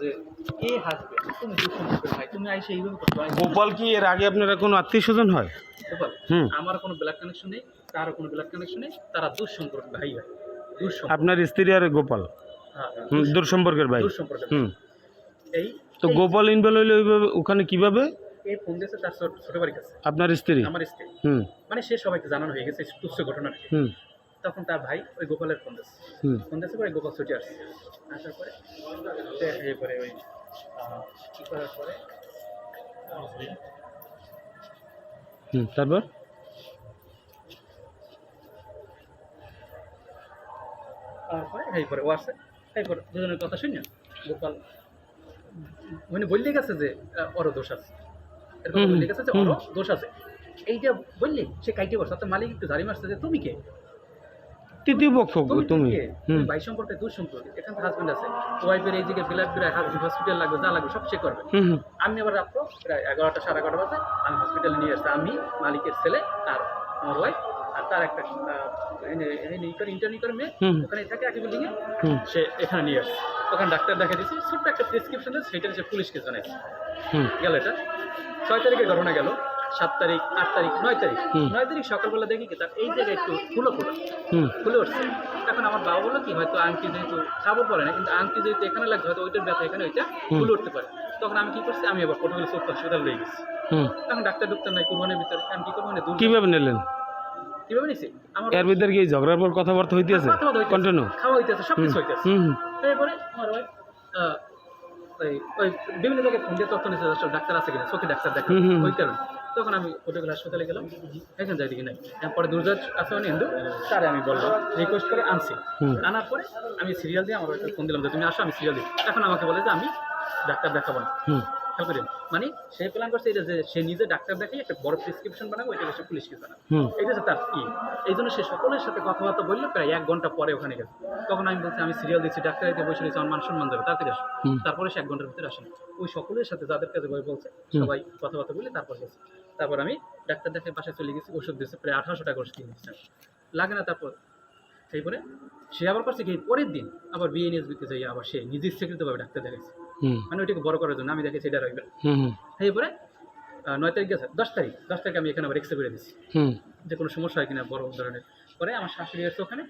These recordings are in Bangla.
যে কে হাসবে? তুমি দুঃসম্পর্কের ভাই তুমি আইসে এইভাবে গোপাল কি এর আগে আপনারা কোনো আত্মীয় স্বজন হয়? গোপাল হুম। আমার কোনো ব্ল্যাক কানেকশন নেই তারও কোনো ব্ল্যাক কানেকশন নেই তারা দুঃসম্পর্ক ভাই ভাই আপনার স্ত্রী আর গোপাল? হ্যাঁ, হুম, দূর সম্পর্কের ভাই। হুম। এই তো গোপাল ইনভলভ হইলে ওইভাবে ওখানে কীভাবে? এই ফোন দিয়েছে তার ছোট বাড়ির কাছে। আপনার স্ত্রী? আমার স্ত্রী। হুম। মানে সে সবাইকে জানানো হয়ে গেছে তুচ্ছ ঘটনাটি হুম। তখন তার ভাই ওই গোপালের ফোন দিচ্ছে ফোন পরে গোপাল ছুটে আসছে। আসার পরে সে এরপরে ওই কি করার পরে? তারপর? তারপরে এইপরে ও এইপরে দুজনের কথা শুনি গোপাল উনি বললে গেছে যে ওরও দোষ আছে। এরকম বললে গেছে যে। ওরও দোষ আছে। এইটা বললি সে কাইটে তার মালিক একটু জারি মারছে যে তুমি কে? তৃতীয় পক্ষ তুমি। ভাই সম্পর্কে দূর সম্পর্কে। এখানে হাজবেন্ড আছে। ওয়াইফের এই জায়গায় বিলাপ বিরায় হসপিটাল লাগবে যা লাগবে সব সে করবে। আমি আবার রাত্র প্রায় এগারোটা সাড়ে এগারোটা বাজে আমি হসপিটালে নিয়ে আসছি। আমি মালিকের ছেলে আর আমার ওয়াইফ আর তার একটা ইন্টারভিউ করে মেয়ে ওখানে থাকে একই বিল্ডিংয়ে সে এখানে নিয়ে আসছে। ওখানে ডাক্তার দেখা দিয়েছি। ছোট্ট একটা প্রেসক্রিপশন সেটা সে পুলিশকে জানাইছে। গেল এটা। ছয় তারিখে ঘটনা গেল। সাত তারিখ আট তারিখ নয় তারিখ। নয় তারিখ সকালবেলা দেখি কি তার এই জায়গায় একটু ফুলো ফুলো খুলে উঠছে। এখন আমার বাবা বলল কি হয়তো আংটি যেহেতু খাব পড়ে না কিন্তু আংটি যেহেতু এখানে লাগছে হয়তো ওইটার ব্যথা এখানে ওইটা। খুলে উঠতে পারে। তখন আমি কি করছি আমি আবার পটুয়ালি চোখ হসপিটাল লয়ে গেছি। এখন ডাক্তার ডুক্তার নাই কুরবানির ভিতরে। আমি কি করব মানে কীভাবে নিলেন? কীভাবে নিছি? এর ভিতরে কি ঝগড়ার পর কথাবার্তা হইতেছে? কথা বলা হইতেছে, কন্টিনিউ খাওয়া হইতেছে সব কিছু হইতেছে। হুম হুম। এরপরে আমার ওই আহ, ওই ওই বিভিন্ন জায়গায় ফোন দিয়ে তথ্য নিচ্ছে ডাক্তার আছে কিনা চোখে ডাক্তার দেখা হুম, হুম, হুম। ওই কারণে। তখন আমি পটুয়ালি হাসপাতালে গেলাম। এখানে যাই দেখি নাই। পরে আছে মানে হিন্দু তারে আমি বললাম রিকোয়েস্ট করে আনছি। আনার পরে আমি সিরিয়াল দিয়ে আমার ফোন দিলাম যে তুমি আসো আমি সিরিয়াল দিই। এখন আমাকে বলে যে আমি ডাক্তার দেখাবো না। খেয়াল করেন মানে সে প্ল্যান করছে এটা যে সে নিজে ডাক্তার দেখাই একটা বড় প্রেসক্রিপশন বানাবো এটা সে পুলিশকে জানাবে। এটা তার কি এই জন্য সে সকলের সাথে কথাবার্তা বলল প্রায় এক ঘণ্টা পরে ওখানে গেছে। তখন আমি বলছি আমি সিরিয়াল ডাক্তার এতে বসে রয়েছে আমার মান সম্মান যাবে আসো। হুম। তারপরে সে এক ঘণ্টার ভিতরে আসেন ওই সকলের সাথে যাদের কাছে বই বলছে সবাই কথাবার্তা বলে তারপর গেছে। তারপর আমি ডাক্তার দেখে বাসায় চলে গেছি ওষুধ দিয়েছে প্রায় আঠারোশো টাকা ওষুধ কিনে দিচ্ছেন লাগে না তারপর। সেই পরে সে আবার করছে কি পরের দিন আবার বিএনএসবিতে যাই আবার সে নিজের স্বীকৃতভাবে ডাক্তার দেখাইছে। হুম মানে ওইটাকে বড় করার জন্য আমি দেখেছি এটা রাখবেন এরপরে নয় তারিখ গেছে দশ তারিখ দশ তারিখে আমি এখানে আবার এক্সরে করে দিচ্ছি যে কোনো সমস্যা হয় কিনা বড় ধরনের। পরে আমার শাশুড়ি আছে ওখানে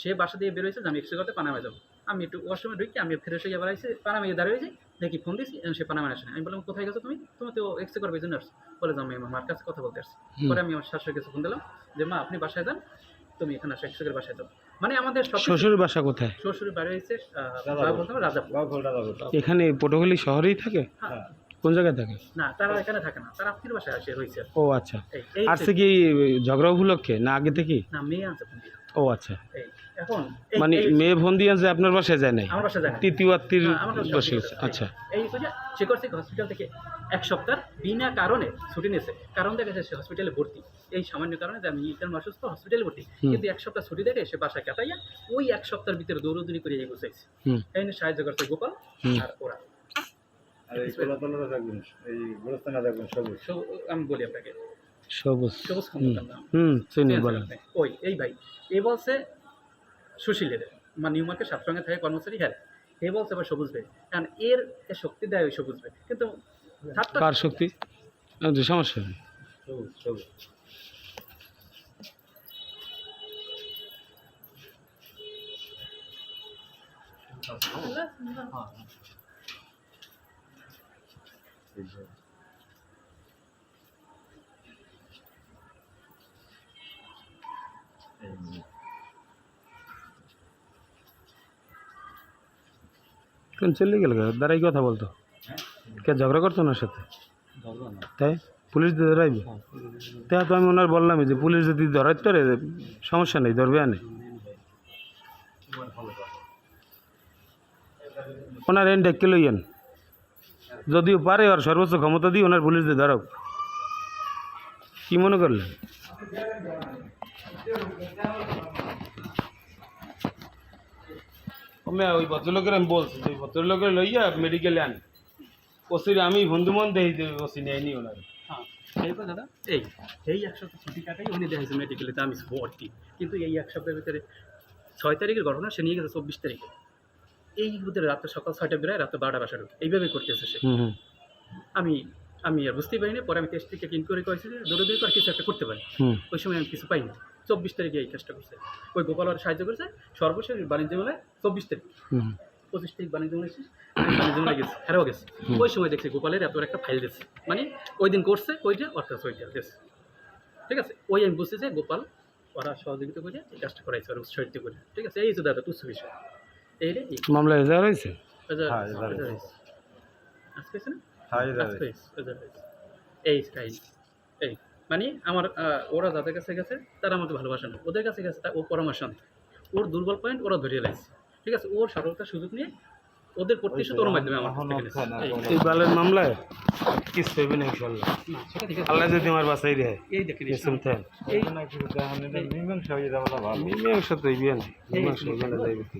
সে বাসা দিয়ে বেরোয়েছে যে আমি এক্সরে করতে পানামে যাব। আমি একটু ওয়াশরুমে ঢুকি আমি ফ্রেশ হয়ে আবার আসছি পানামে গিয়ে দাঁড়িয়েছি দেখি ফোন দিয়েছি সে পানামে আসে। আমি বললাম কোথায় গেছো তুমি? তুমি তো এক্সরে করবে জন্য আসছো। বলে যে আমি আমার মার কাছে কথা বলতে আসছি। পরে আমি আমার শাশুড়ির কাছে ফোন দিলাম যে মা আপনি বাসায় যান তুমি এখানে আসো একশোকের বাসায় যাও। মানে আমাদের শ্বশুর বাসা কোথায়? শ্বশুর বাড়ি হয়েছে রাজাপুর। এখানে পটুয়াখালী শহরেই থাকে? হ্যাঁ। কোন জায়গায় থাকে? না তারা এখানে থাকে না তারা আত্মীয় বাসায় আসে রয়েছে। ও আচ্ছা। আর সে আসছে কি ঝগড়া উপলক্ষে না আগে থেকে? না মেয়ে আছে। ও আচ্ছা। এই এখন মানে মেয়ে ফোন দিয়ে যে আপনার বাসায় যায় নাই? আমার বাসায় যায় তৃতীয় আত্মীর হ্যাঁ, বসে গেছে। আছে। আচ্ছা। এই বুঝে সে করছে হসপিটাল থেকে এক সপ্তাহ বিনা কারণে ছুটি নিয়েছে। কারণ দেখা যাচ্ছে হসপিটালে ভর্তি। এই সামান্য কারণে যে আমি ইন্টার্ন অসুস্থ হসপিটালে ভর্তি। কিন্তু এক সপ্তাহ ছুটি দেখে সে বাসায় কাটাইয়া ওই এক সপ্তাহের ভিতরে দৌড়দৌড়ি করে এই গুছাইছে। হুম। এই নিয়ে সাহায্য করছে গোপাল আর ওরা। আর এই কোলাতলাটা থাকবেন এই গোরস্থানে থাকবেন আমি বলি আপনাকে। সবুজ। সবুজ হুম চিনি বলেন। ওই এই ভাই এ বলছে সুশীলের মানে নিউ মার্কেট সাতসঙ্গে থাকে কর্মচারী হ্যাঁ। এ বলছে আবার সবুজ ভাই। কারণ এর শক্তি দেয় ওই সবুজ ভাই। কিন্তু কার শক্তি? সমস্যা নেই সবুজ সবুজ। কোন চলে গেল দাঁড়াই কথা বলতো। কে ঝগড়া করতো ওনার সাথে? তাই? পুলিশ দিয়ে ধরাইবে? তাই তো আমি ওনার বললামই যে পুলিশ যদি ধরাইতে পারে সমস্যা নেই, ধরবে আনে। ওনার এন ডেকে লইয়েন যদিও পারে আর সর্বোচ্চ ক্ষমতা দিয়ে ওনার পুলিশ দিয়ে ধরাও কি মনে করলেন? আমি ওই ভদ্রলোকের আমি বলছি যে ওই ভদ্রলোকের লইয়া মেডিকেলে আনি। ওসির আমি বন্ধু মন দেখি যে ওসি নেয়নি ওনার। হ্যাঁ এরপর দাদা। এই। এই এক সপ্তাহ ছুটি কাটাই উনি দেখেছে মেডিকেলেতে আমি ভর্তি। কিন্তু এই এক সপ্তাহের ভিতরে ছয় তারিখের ঘটনা সে নিয়ে গেছে চব্বিশ তারিখে। এই ভিতরে রাত্রে সকাল ছয়টা বেরোয় রাত্রে বারোটা বাসা ঢুকে এইভাবে করতেছে সে। আমি আমি আর বুঝতেই পারিনি পরে আমি টেস্ট থেকে ইনকোয়ারি করেছি দৌড়দৌড়ি করে কিছু একটা করতে পারি। ওই সময় আমি কিছু পাইনি। চব্বিশ তারিখে এই কাজটা করছে। ওই গোপাল ওর সাহায্য করেছে সর্বশেষ বাণিজ্য মেলায় চব্বিশ তারিখ। হুম। পঁচিশ তারিখ বাণিজ্য মেলায় শেষ, বাণিজ্য মেলায় গেছি হেরাও গেছি। ওই সময় দেখছি গোপালের এত একটা ফাইল দিচ্ছে মানে ওই দিন করছে ওইটা অর্থাৎ ওইটা দিচ্ছে ঠিক আছে? ওই আমি বুঝছি যে গোপাল ওরা সহযোগিতা করে এই কাজটা করাইছে ওরা উৎসাহিত করে। ঠিক আছে? এই তো দাদা তুচ্ছ বিষয়। এই রে মামলা এজাহার হয়েছে? হ্যাঁ। আজকে হয়েছে না? এই স্টাইল এই। মানে আমার ওরা যাদের কাছে গেছে তারা আমাদের ভালোবাসে না। ওদের কাছে গেছে তা ও পরামর্শ আনতে ওর দুর্বল পয়েন্ট ওরা ধরিয়ে লাগছে ঠিক আছে ওর সরলতার সুযোগ নিয়ে ওদের প্রতিশোধ ওর মাধ্যমে আমার মামলায় কিছু হইবে না ইনশাল্লাহ ঠিক আছে। আল্লাহ যদি আমার বাঁচাই দেয়। এই দেখেন এই নিশ্চিন্ত এই মীমাংসা হয়ে মীমাংসা তো মীমাংসা যাইবে ঠিক।